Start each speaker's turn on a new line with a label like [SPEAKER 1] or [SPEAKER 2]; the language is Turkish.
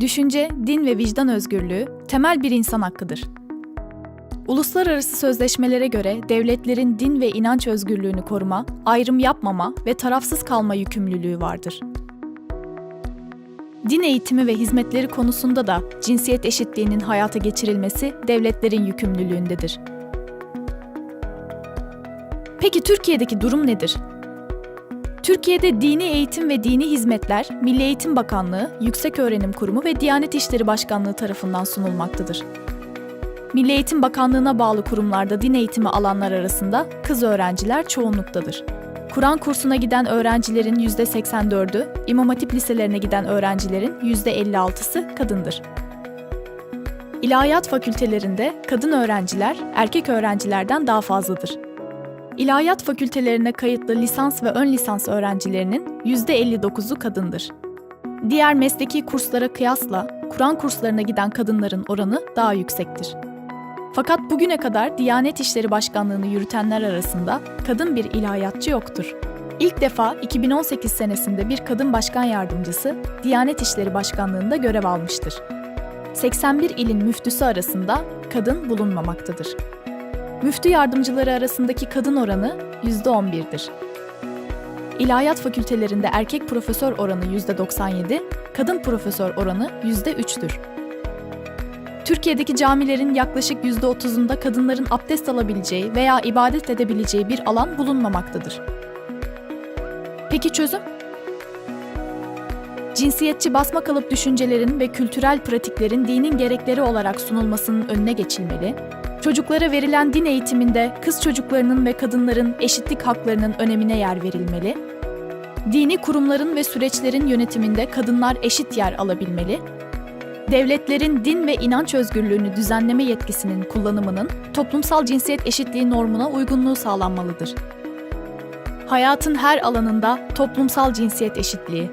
[SPEAKER 1] Düşünce, din ve vicdan özgürlüğü temel bir insan hakkıdır. Uluslararası sözleşmelere göre devletlerin din ve inanç özgürlüğünü koruma, ayrım yapmama ve tarafsız kalma yükümlülüğü vardır. Din eğitimi ve hizmetleri konusunda da cinsiyet eşitliğinin hayata geçirilmesi devletlerin yükümlülüğündedir. Peki Türkiye'deki durum nedir? Türkiye'de dini eğitim ve dini hizmetler Milli Eğitim Bakanlığı, Yükseköğrenim Kurumu ve Diyanet İşleri Başkanlığı tarafından sunulmaktadır. Milli Eğitim Bakanlığı'na bağlı kurumlarda din eğitimi alanlar arasında kız öğrenciler çoğunluktadır. Kur'an kursuna giden öğrencilerin %84'ü, İmam Hatip liselerine giden öğrencilerin %56'sı kadındır. İlahiyat fakültelerinde kadın öğrenciler erkek öğrencilerden daha fazladır. İlahiyat fakültelerine kayıtlı lisans ve ön lisans öğrencilerinin %59'u kadındır. Diğer mesleki kurslara kıyasla Kur'an kurslarına giden kadınların oranı daha yüksektir. Fakat bugüne kadar Diyanet İşleri Başkanlığı'nı yürütenler arasında kadın bir ilahiyatçı yoktur. İlk defa 2018 senesinde bir kadın başkan yardımcısı Diyanet İşleri Başkanlığı'nda görev almıştır. 81 ilin müftüsü arasında kadın bulunmamaktadır. Müftü yardımcıları arasındaki kadın oranı %11'dir. İlahiyat fakültelerinde erkek profesör oranı %97, kadın profesör oranı %3'tür. Türkiye'deki camilerin yaklaşık %30'unda kadınların abdest alabileceği veya ibadet edebileceği bir alan bulunmamaktadır. Peki çözüm? Cinsiyetçi basma kalıp düşüncelerin ve kültürel pratiklerin dinin gerekleri olarak sunulmasının önüne geçilmeli, çocuklara verilen din eğitiminde kız çocuklarının ve kadınların eşitlik haklarının önemine yer verilmeli, dini kurumların ve süreçlerin yönetiminde kadınlar eşit yer alabilmeli, devletlerin din ve inanç özgürlüğünü düzenleme yetkisinin kullanımının toplumsal cinsiyet eşitliği normuna uygunluğu sağlanmalıdır. Hayatın her alanında toplumsal cinsiyet eşitliği,